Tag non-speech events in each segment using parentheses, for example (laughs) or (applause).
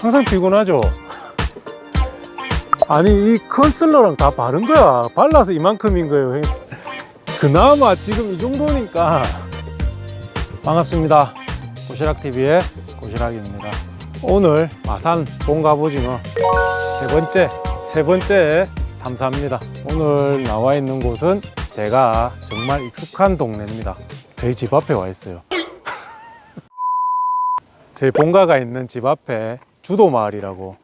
항상 피곤하죠? 아니 이 컨실러랑 다 바른 거야. 발라서 이만큼인 거예요. 그나마 지금 이 정도니까. 반갑습니다. 고시락TV의 고시락입니다. 오늘 마산 본가보징어 세 번째 세 번째 탐사입니다. 오늘 나와 있는 곳은 제가 정말 익숙한 동네입니다. 저희 집 앞에 와 있어요. (laughs) 저희 본가가 있는 집 앞에 주도 마을이라고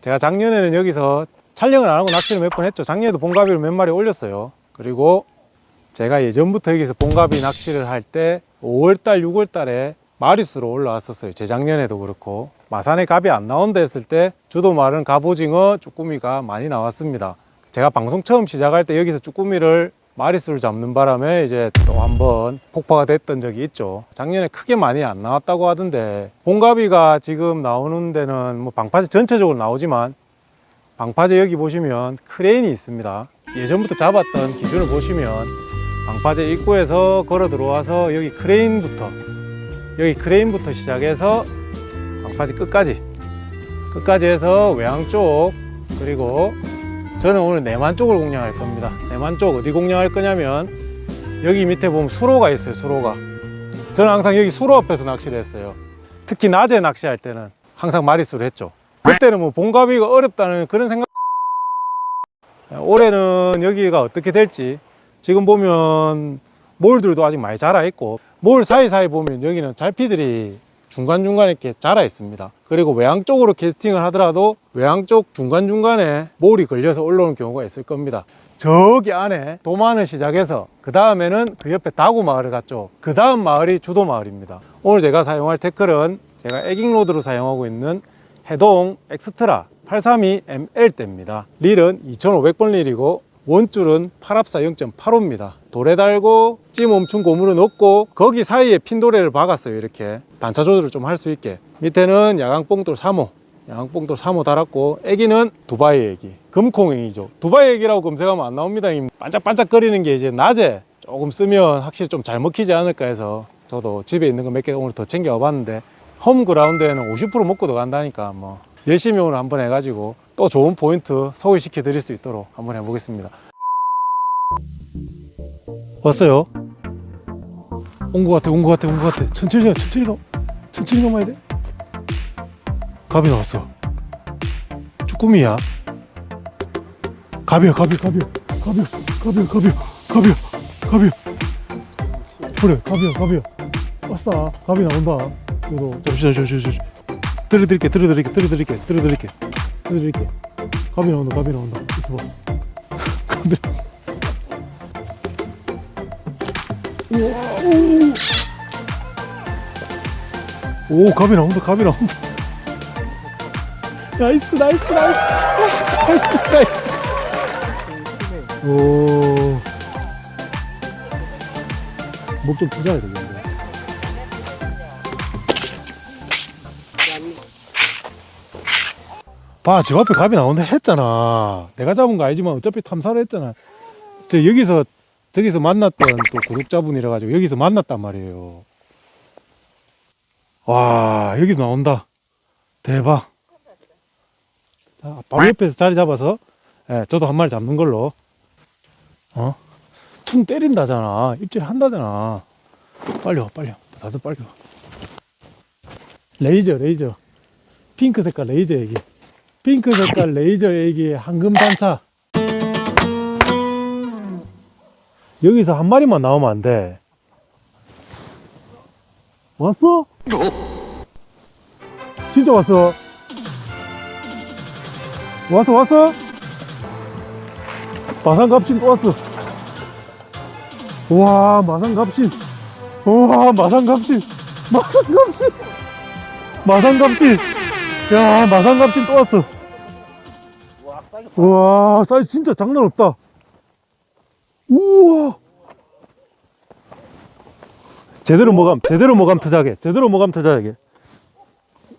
제가 작년에는 여기서 촬영을 안 하고 낚시를 몇 번 했죠. 작년에도 봉가비를 몇 마리 올렸어요. 그리고 제가 예전부터 여기서 봉가비 낚시를 할 때 5월달, 6월달에 마리수로 올라왔었어요. 재작년에도 그렇고 마산에 갑이 안 나온다 했을 때 주도 마른 갑오징어, 쭈꾸미가 많이 나왔습니다. 제가 방송 처음 시작할 때 여기서 쭈꾸미를 마리수를 잡는 바람에 이제 또 한 번 폭파가 됐던 적이 있죠. 작년에 크게 많이 안 나왔다고 하던데 봉가비가 지금 나오는 데는 뭐 방파제 전체적으로 나오지만 방파제 여기 보시면 크레인이 있습니다. 예전부터 잡았던 기준을 보시면 방파제 입구에서 걸어 들어와서 여기 크레인부터 여기 크레인부터 시작해서 방파제 끝까지 끝까지 해서 외항 쪽 그리고 저는 오늘 내만 쪽을 공략할 겁니다. 내만 쪽 어디 공략할 거냐면 여기 밑에 보면 수로가 있어요. 수로가. 저는 항상 여기 수로 앞에서 낚시를 했어요. 특히 낮에 낚시할 때는 항상 마리수를 했죠. 그때는 뭐 봉가비가 어렵다는 그런 생각. 올해는 여기가 어떻게 될지 지금 보면 몰들도 아직 많이 자라 있고 몰 사이사이 보면 여기는 잘피들이 중간중간에 이렇게 자라 있습니다. 그리고 외항 쪽으로 캐스팅을 하더라도 외항 쪽 중간중간에 몰이 걸려서 올라오는 경우가 있을 겁니다. 저기 안에 도만을 시작해서 그 다음에는 그 옆에 다구 마을을 갔죠. 그 다음 마을이 주도 마을입니다. 오늘 제가 사용할 태클은 제가 에깅 로드로 사용하고 있는 해동 엑스트라 832ML대입니다. 릴은 2500번 릴이고 원줄은 8합사 0.85입니다. 돌에 달고 찌 멈춘 고무를 넣고 거기 사이에 핀도레를 박았어요. 이렇게 단차 조절을 좀 할 수 있게. 밑에는 야광뽕돌 3호, 야광뽕돌 3호 달았고 애기는 두바이 애기, 금콩애기죠. 두바이 애기라고 검색하면 안 나옵니다. 이 반짝반짝 거리는 게 이제 낮에 조금 쓰면 확실히 좀 잘 먹히지 않을까 해서 저도 집에 있는 거 몇 개 오늘 더 챙겨 와봤는데 홈 그라운드에는 50% 먹고 들어간다니까 뭐 열심히 오늘 한번 해가지고 또 좋은 포인트 소개시켜 드릴 수 있도록 한번 해보겠습니다. 왔어요. 온 것 같아, 온 것 같아, 온 것 같아. 천천히 가, 천천히 가, 천천히 가봐야 돼. 갑이 나왔어. 쭈꾸미야. 갑이야, 갑이, 갑이야, 갑이야, 갑이야, 갑이야, 갑이야, 갑이야. 그래, 갑이야, 갑이야. 왔어, 갑이 나온다. 이거 잠시만, 잠시만, 잠시만. 들어드릴게, 들어드릴게, 들어드릴게, 들어드릴게, 들어드릴게. 갑이 나온다, 갑이 나온다. 있어봐. (laughs) 갑이. 오, 갑이 나온다, 갑이 나온다. 나이스, 나이스, 나이스, 나이스, 나이스, 나이스. 오. 목좀 부자야 되겠네. 봐, 집 앞에 갑이 나온다 했잖아. 내가 잡은 거 아니지만 어차피 탐사를 했잖아. 저 여기서 저기서 만났던 또 구독자분이라 가지고 여기서 만났단 말이에요. 와, 여기 나온다. 대박. 자, 바로 옆에서 자리 잡아서 예, 저도 한 마리 잡는 걸로. 어? 퉁 때린다잖아. 입질 한다잖아. 빨리 와, 빨리 와. 다들 빨리 와. 레이저, 레이저. 핑크 색깔 레이저 얘기. 핑크 색깔 레이저 얘기 황금 단차. 여기서 한 마리만 나오면 안 돼. 왔어? 진짜 왔어? 왔어, 왔어? 마산갑신 또 왔어. 와, 마산갑신. 와, 마산갑신. 마산갑신. 마산갑신. 야, 마산갑신 또 왔어. 와, 사이즈 진짜 장난 없다. 우와. 제대로 모감, 제대로 모감 터자게, 제대로 모감 터자게.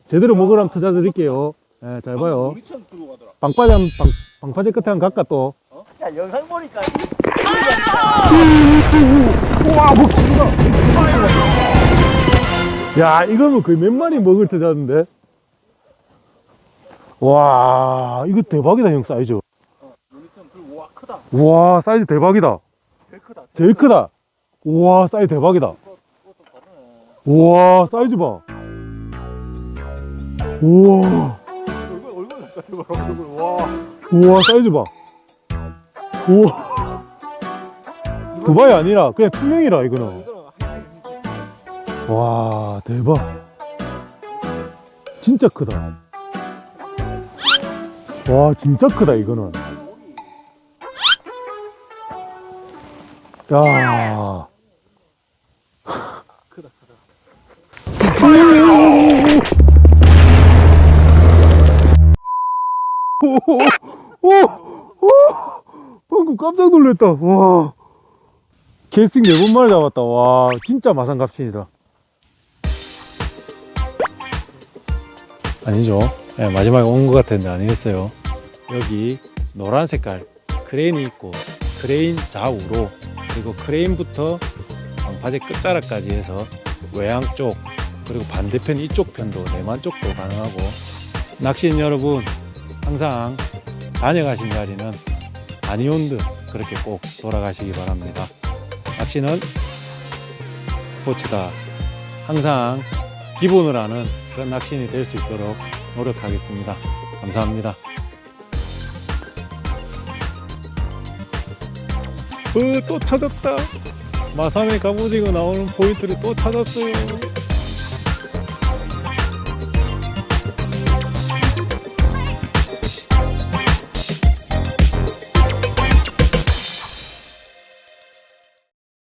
제대로 먹으라면 투자 드릴게요. 예, 잘 봐요. 가더라. 방파제 한, 방, 방파제 끝에 한 갈까 또? 야 영상 보니까 우와, 먹습니다. 야, 이거는 거의 몇 마리 먹을 때 잤는데? 와, 이거 대박이다, 형 사이즈. 우리처럼 들고 와 크다. 와, 사이즈 대박이다. 제일 크다. 제일 크다. 우와, 사이즈 대박이다. 우와, 사이즈 봐. 우와, 얼굴 얼굴 잠깐 들고 와, 얼굴 와. 우와, 사이즈 봐. 우와. 두바이 아니라 그냥 투명이라, 이거는. 와, 대박. 진짜 크다. 와, 진짜 크다, 이거는. 야. 크다 크다. 오, 오, 오, 방금 깜짝 놀랐다. 와. 캐스팅 네번 만에 잡았다. 와, 진짜 마상갑신이다. 아니죠. 네, 마지막에 온 것 같았는데 아니겠어요. 여기 노란 색깔 크레인이 있고 크레인 좌우로 그리고 크레인부터 방파제 끝자락까지 해서 외양 쪽 그리고 반대편 이쪽 편도 내만 쪽도 가능하고 낚시인 여러분 항상 다녀가신 자리는 아니온드 그렇게 꼭 돌아가시기 바랍니다. 낚시는 스포츠다. 항상 기본을 하는 그런 낚시인이 될 수 있도록 노력하겠습니다. 감사합니다. 어, 또 찾았다. 마산의 갑오징어 나오는 포인트를 또 찾았어요.